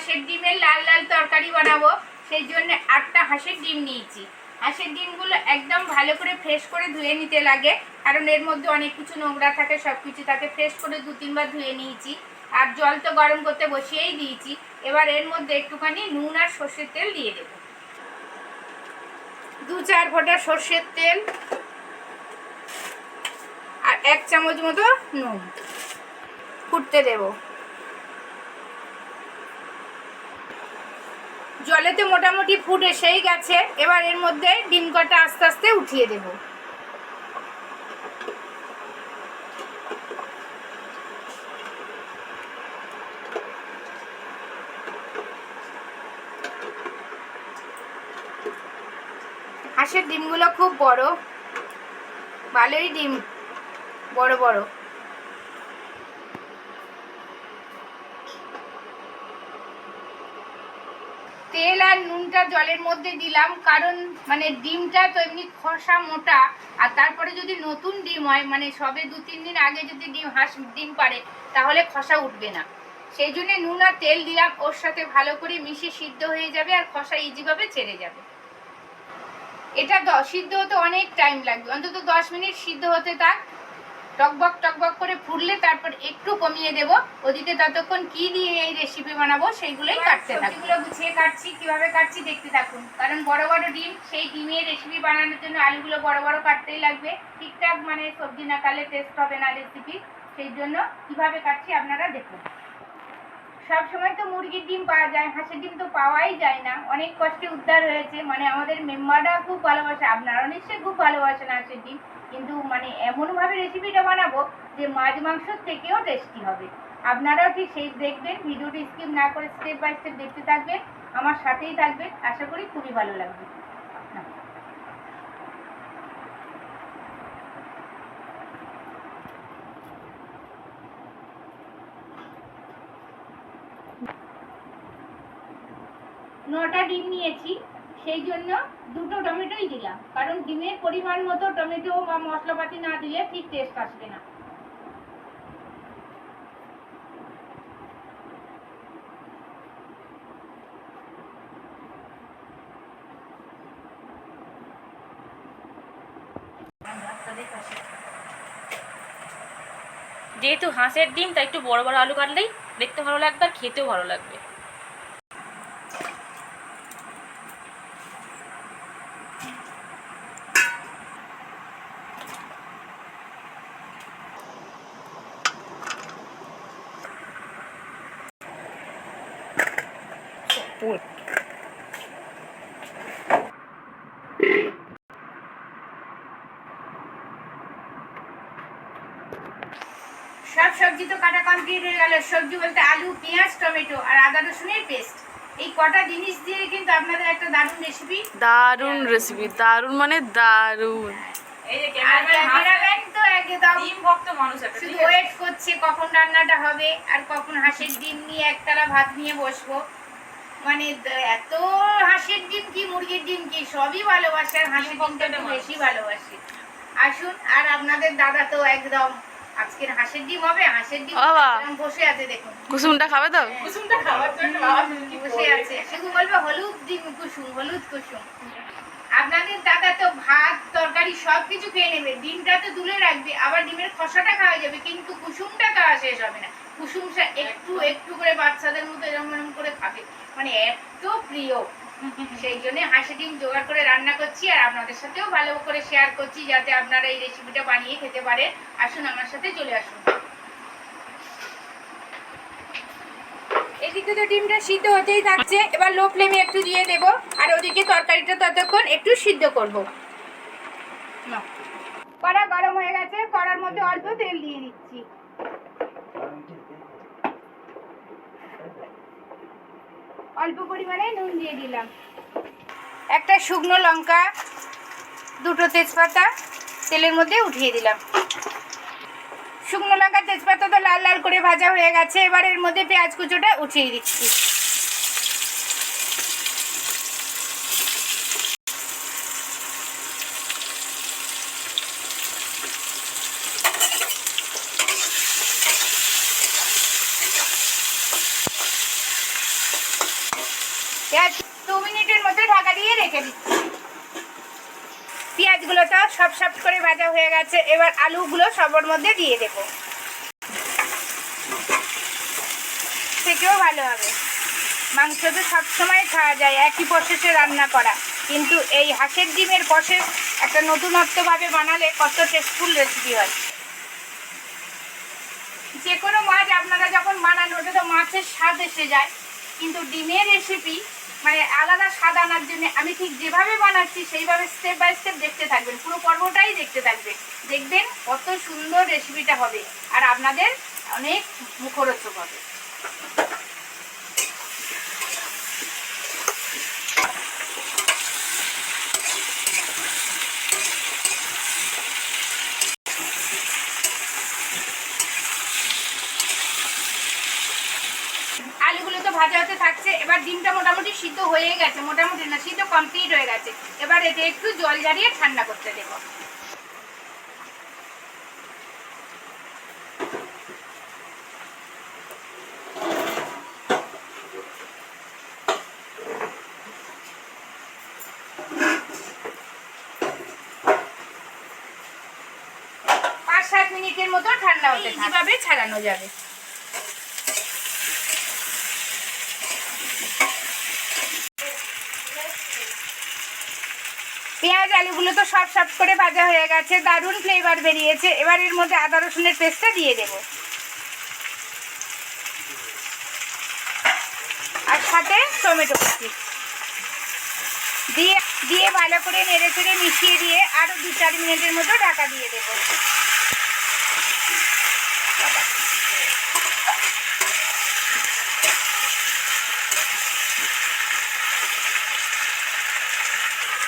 হাঁসের ডিমের লাল লাল তরকারি বানাবো। সেই জন্য আটটা হাঁসের ডিম নিয়েছি। হাঁসের ডিমগুলো একদম ভালো করে ফ্রেশ করে ধুয়ে নিতে লাগে। কারণ এর মধ্যে অনেক কিছু নোংরা থাকে সব কিছু থাকে ফ্রেশ করে দু তিনবার ধুয়ে নিয়েছি। আর জল তো গরম করতে বসিয়েই দিয়েছি। এবার এর মধ্যে একটুখানি নুন আর সর্ষের তেল দিয়ে দেবো। দু চার ফোঁটা সর্ষের তেল আর এক চামচ মতো নুন। ফুটতে দেব। জলেতে মোটামুটি ফুট এসেই গেছে। এবার এর মধ্যে ডিম কটা আস্তে আস্তে উঠিয়ে দেব। হাঁসের ডিমগুলো খুব বড়। ভালোই ডিম, বড় বড় তেল নুনটা জলের মধ্যে দিলাম, কারণ মানে ডিমটা তো এমনি খসা মোটা, আর তারপরে যদি নতুন ডিম হয় মানে সবে দু, তিন দিন আগে যদি ডিম হাঁস, ডিম পারে তাহলে খসা উঠবে না। সেই জন্য নুন আর তেল দিলাম, ওর সাথে ভালো করে মিশিয়ে সিদ্ধ হয়ে যাবে, আর খসা ইজিভাবে ছেড়ে যাবে। এটা সিদ্ধ হতে অনেক টাইম লাগবে, অন্তত দশ মিনিট সিদ্ধ হতে থাক। টকবক টকবক করে ফুটলে তারপর একটু কমিয়ে দেব। ওদিকে ততক্ষণ কি দিয়ে এই রেসিপি বানাবো সেইগুলোই কাটতে থাকব। সবজিগুলো গুছিয়ে কাটছি কীভাবে কাটছি দেখতে থাকুন। কারণ বড় বড় ডিম সেই ডিমের রেসিপি বানানোর জন্য আলুগুলো বড় বড় কাটতেই লাগবে। ঠিকঠাক মানে সবজি না কাটলে টেস্ট হবে না রেসিপি সেই জন্য কীভাবে কাটছি আপনারা দেখুন। সব সময় তো মুরগির ডিম পাওয়া যায় হাঁসের ডিম তো পাওয়াই যায় না। অনেক কষ্টে উদ্ধার হয়েছে। মানে আমাদের মেম্বাররা খুব ভালোবাসে আপনারা নিশ্চয়ই খুব ভালোবাসেন হাঁসের ডিম। কিন্তু মানে এমনভাবে রেসিপিটা বানাবো যে মাছ মাংসর থেকেও টেস্টি হবে। আপনারাও ঠিক সেই দেখবেন, ভিডিওটি স্কিপ না করে স্টেপ বাই স্টেপ দেখতে থাকবেন, আমার সাথেই থাকবেন, আশা করি খুবই ভালো লাগবে। নটা ডিম নিয়েছি। সেই জন্য দুটো টমেটোই দিলাম। কারণ ডিমের পরিমাণ মতো টমেটো বা মশলাপাতি না দিলে ঠিক টেস্ট আসবে না। যেহেতু হাঁসের ডিম, তাই একটু বড় বড় আলু কাটলেই দেখতে ভালো লাগবে আর খেতেও ভালো লাগবে। সব সবজি তো কাটা কমপ্লিট হয়ে গেল। সবজি বলতে আলু পেঁয়াজ টমেটো আর আদা রসুনের পেস্ট এই কটা জিনিস দিয়ে কিন্তু আপনাদের একটা দারুণ রেসিপি দারুণ রেসিপি দারুণ মানে দারুণ। এই যে ক্যামেরাম্যান তো একদম ডিম ভক্ত মানুষ একটা শুধু? ওয়েট করছে কখন রান্নাটা হবে আর কখন হাঁসের ডিম নিয়ে একতলা ভাত নিয়ে বসবো। মানে এত হাঁসের ডিম কি মুরগির ডিম কি? সবই ভালোবাসে আর হাঁসের ডিমটা বেশি ভালোবাসে। আসুন আর আপনাদের দাদা তো একদম আজকের হাঁসের ডিম হবে হাঁসের ডিম একদম বসে আছে দেখুন। কুসুমটা খাবে তো? কুসুমটা খাওয়ার জন্য বাবা কি বসে আছে। শুধু বলবে হলুদ ডিম কুসুম হলুদ কুসুম। আপনাদের দাদা তো ভাত তরকারি সব কিছু খেয়ে নেবে। ডিমটা তো তুলে রাখবে আবার ডিমের খসাটা খাওয়া যাবে কিন্তু কুসুমটা খাওয়া শেষ হবে না। কুসুমটা একটু একটু করে বাচ্চাদের মতো এরকম এরকম করে খাবে। মানে এত প্রিয়। সেই জন্য হাঁসি ডিম জোগাড় করে রান্না করছি আর আপনাদের সাথেও ভালো করে শেয়ার করছি যাতে আপনারা এই রেসিপিটা বানিয়ে খেতে পারেন। আসুন আমার সাথে চলে আসুন। এদিকে তো ডিমটা সিদ্ধ হতেই থাকছে। এবার লো ফ্লেমে একটু দিয়ে দেব। আর ওদিকে তরকারিটা ততক্ষণ একটু সিদ্ধ করব। কড়া গরম হয়ে গেছে। কড়ার মধ্যে অল্প তেল দিয়ে দিচ্ছি। অল্প পরিমাণে নুন দিয়ে দিলাম। একটা শুকনো লঙ্কা, দুটো তেজপাতা তেলের মধ্যে উঠিয়ে দিলাম। শুকনো লঙ্কা, তেজপাতা তো লাল লাল করে ভাজা হয়ে গেছে, এবার এর মধ্যে পেঁয়াজ কুচোটা উঠিয়ে দিচ্ছি পেঁয়াজ দু মিনিটের মধ্যে ঢাকা দিয়ে রেখে দিচ্ছি। পেঁয়াজগুলো সব সব করে ভাজা হয়ে গেছে। এবার আলুগুলো সবর মধ্যে দিয়ে দেব। থেকেও ভালো হবে। মাংস তো সবসময় খাওয়া যায়, একই প্রসেসে রান্না করা। কিন্তু এই হাঁসের ডিমের প্রসেস একটা নতুনত্বভাবে বানালে কত টেস্টফুল রেসিপি হয়। যে কোনো মাছ আপনারা যখন বানান ওটা তো মাছের স্বাদ এসে যায়। কিন্তু ডিমের রেসিপি মানে আলাদা স্বাদ আনার জন্য আমি ঠিক যেভাবে বানাচ্ছি, সেইভাবে স্টেপ বাই স্টেপ দেখতে থাকবেন। পুরো পর্বটাই দেখতে থাকবেন। দেখবেন কত সুন্দর রেসিপিটা হবে। আর আপনাদের অনেক মুখরোচক হবে আলুগুলো তো ভাজা হতে এবার ডিমটা মোটামুটি সিদ্ধ হয়ে গেছে মোটামুটি না সিদ্ধ কমপ্লিট হয়ে গেছে। এবার এতে একটু জল ঝারিয়ে ঠান্ডা করতে দেবো। পাঁচ সাত মিনিটের মতো ঠান্ডা হতে কীভাবে ছাড়ানো যাবে। পেঁয়াজ, আলুগুলো তো সব সব করে ভাজা হয়ে গেছে। দারুণ ফ্লেভার বেরিয়েছে। এবার এর মধ্যে আদা, রসুনের পেস্টটা দিয়ে দেব। আর সাথে টমেটো কুচি। দিয়ে দিয়ে ভালো করে নেড়ে চেড়ে মিশিয়ে দিয়ে আরও দু চার মিনিটের মতো ঢাকা দিয়ে দেবো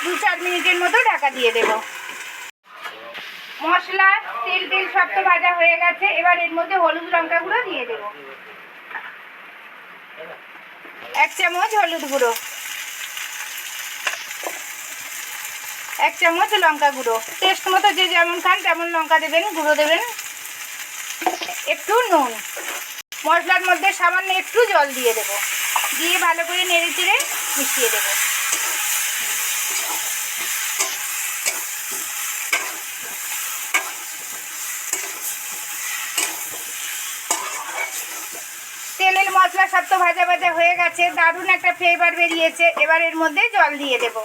দু চার মিনিটের মতো ঢাকা দিয়ে দেব। মশলা, তেল তেল সব তো ভাজা হয়ে গেছে, এবার এর মধ্যে হলুদ লঙ্কা গুঁড়ো দিয়ে দেব। এক চামচ হলুদ গুঁড়ো। এক চামচ লঙ্কা গুঁড়ো। টেস্ট মতো যে যেমন খান, তেমন লঙ্কা দেবেন, গুঁড়ো দেবেন। একটু নুন। মশলার মধ্যে সামান্য একটু জল দিয়ে দেব। দিয়ে ভালো করে নেড়ে চেড়ে মিশিয়ে দেবো তেলের মশলা সব তো ভাজা ভাজা হয়ে গেছে, দারুণ একটা ফ্লেভার বেরিয়েছে। এবার এর মধ্যে জল দিয়ে দেব।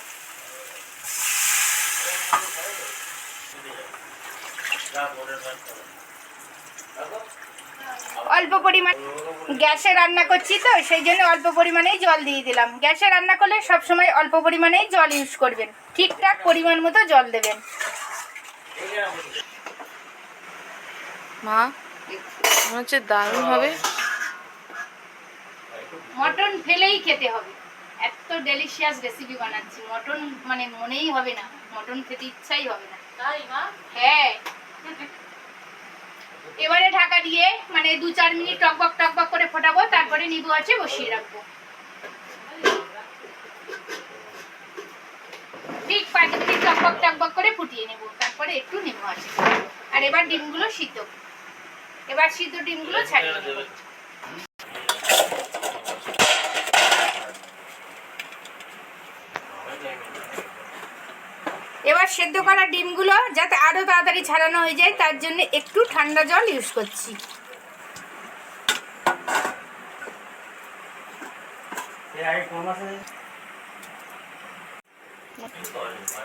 অল্প পরিমাণ গ্যাসে রান্না করছি তো, সেই জন্য অল্প পরিমাণেই জল দিয়ে দিলাম। গ্যাসে রান্না করলে সব সময় অল্প পরিমাণেই জল ইউজ করবেন। ঠিকঠাক পরিমাণ মতো জল দেবেন। মা, মনে হচ্ছে দারুণ হবে। মটন ফেলেই খেতে হবে। এত ডেলিশিয়াস রেসিপি বানাচ্ছি। মটন মানে মনেই হবে না। মটন খেতে ইচ্ছাই হবে না। তাই হ্যাঁ। এবারে ঢাকা দিয়ে মানে দু চার মিনিট টকবক টকবক করে ফোটাবো তারপরে নিবু আছে বসিয়ে রাখব। ঠিক পাঁচ মিনিট টকবক টকবক করে ফুটিয়ে নেব। তারপরে একটু নিবু আছে। আর এবার ডিমগুলো সিদ্ধ। এবার সিদ্ধ ডিমগুলো ছাড়িয়ে নেব। এবার সেদ্ধ করা ডিমগুলো যাতে আরও তাড়াতাড়ি ছাড়ানো হয়ে যায় তার জন্য একটু ঠান্ডা জল ইউজ করছি।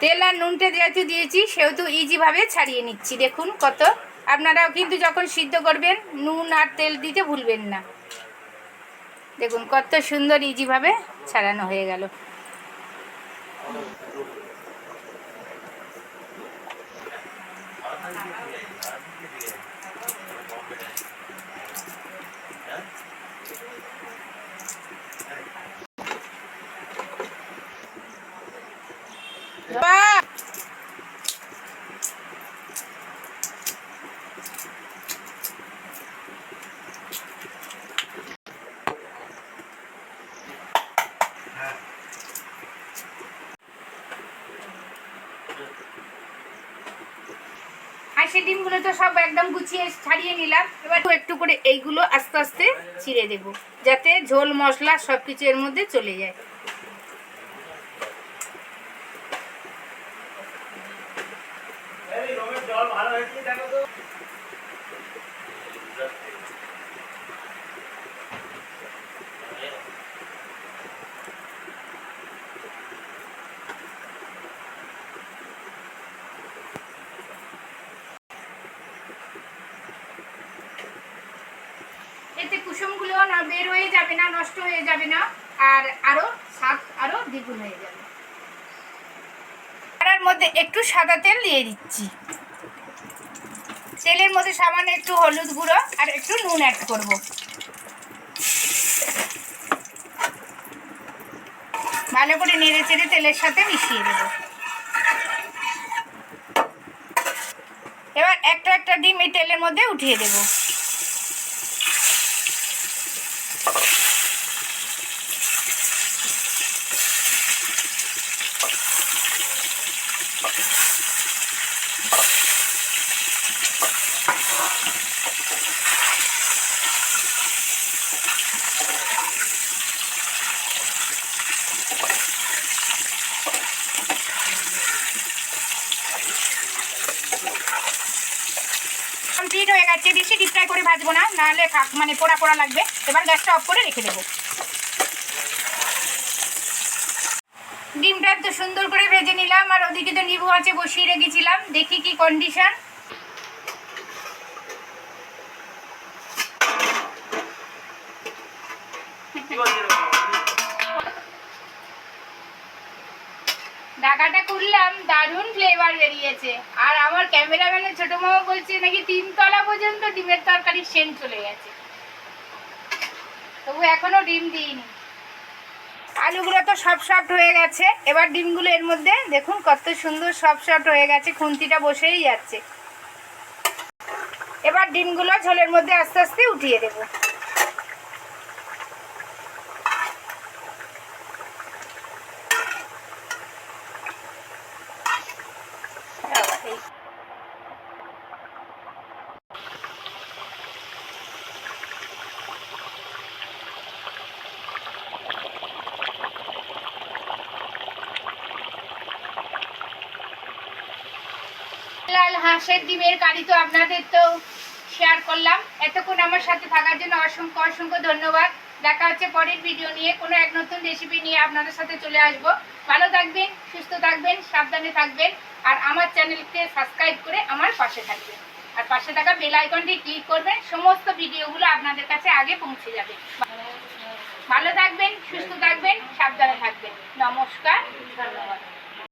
তেল আর নুনটা যেহেতু দিয়েছি সেহেতু ইজিভাবে ছাড়িয়ে নিচ্ছি। দেখুন কত। আপনারাও কিন্তু যখন সিদ্ধ করবেন নুন আর তেল দিতে ভুলবেন না। দেখুন কত সুন্দর ইজিভাবে ছাড়ানো হয়ে গেল। হাঁসের ডিমগুলো তো সব একদম গুছিয়ে ছাড়িয়ে নিলাম। এবার একটু করে এইগুলো আস্তে আস্তে ছিঁড়ে দেবো, যাতে ঝোল, মশলা সব কিছু এর মধ্যে চলে যায়। এতে কুসুমগুলো না বের হয়ে যাবে না, নষ্ট হয়ে যাবে না, আর আরও স্বাদ আরও দ্বিগুণ হয়ে যাবে। কড়ার মধ্যে একটু সাদা তেল দিয়ে দিচ্ছি। তেলের মধ্যে সামান্য একটু হলুদ গুঁড়ো আর একটু নুন অ্যাড করব। ভালো করে নেড়ে চেড়ে তেলের সাথে মিশিয়ে দেবো। এবার একটা একটা ডিম এই তেলের মধ্যে উঠিয়ে দেবো। কমপ্লিট হয়ে গেছে। বেশি ডিপ ফ্রাই করে ভাজবো না, নাহলে মানে পোড়া পোড়া লাগবে। এবার গ্যাসটা অফ করে রেখে দেবো। ডিমটা তো সুন্দর করে ভেজে নিলাম, আর ওদিকে তো নিবু আছে, বসিয়ে রেখেছিলাম। দেখি কি কন্ডিশন ঢাকাটা খুললাম, দারুণ ফ্লেভার বেরিয়েছে। আর আমার ক্যামেরাম্যানের ছোট মামা বলছে, নাকি তিনতলা পর্যন্ত ডিমের তরকারি সেন্ট চলে গেছে? তবু এখনও ডিম দিইনি। আলুগুলো তো সব সফট হয়ে গেছে। এবার ডিমগুলো এর মধ্যে দেখুন কত সুন্দর সব সফট হয়ে গেছে, খুন্তিটা বসেই যাচ্ছে। এবার ডিমগুলো ঝোলের মধ্যে আস্তে আস্তে উঠিয়ে দেবো এই লাল হাঁসের ডিমের কারি তো আপনাদের তো শেয়ার করলাম। এতক্ষণ আমার সাথে থাকার জন্য অসংখ্য অসংখ্য ধন্যবাদ। দেখা হচ্ছে পরের ভিডিও নিয়ে। কোনো এক নতুন রেসিপি নিয়ে আপনাদের সাথে চলে আসব। ভালো থাকবেন, সুস্থ থাকবেন, সাবধানে থাকবেন। আর আমার চ্যানেলকে সাবস্ক্রাইব করে আমার পাশে থাকবেন। আর পাশে থাকা বেল আইকনটি ক্লিক করবেন। সমস্ত ভিডিওগুলো আপনাদের কাছে আগে পৌঁছে যাবে। ভালো থাকবেন, সুস্থ থাকবেন, সাবধানে থাকবেন। নমস্কার, ধন্যবাদ।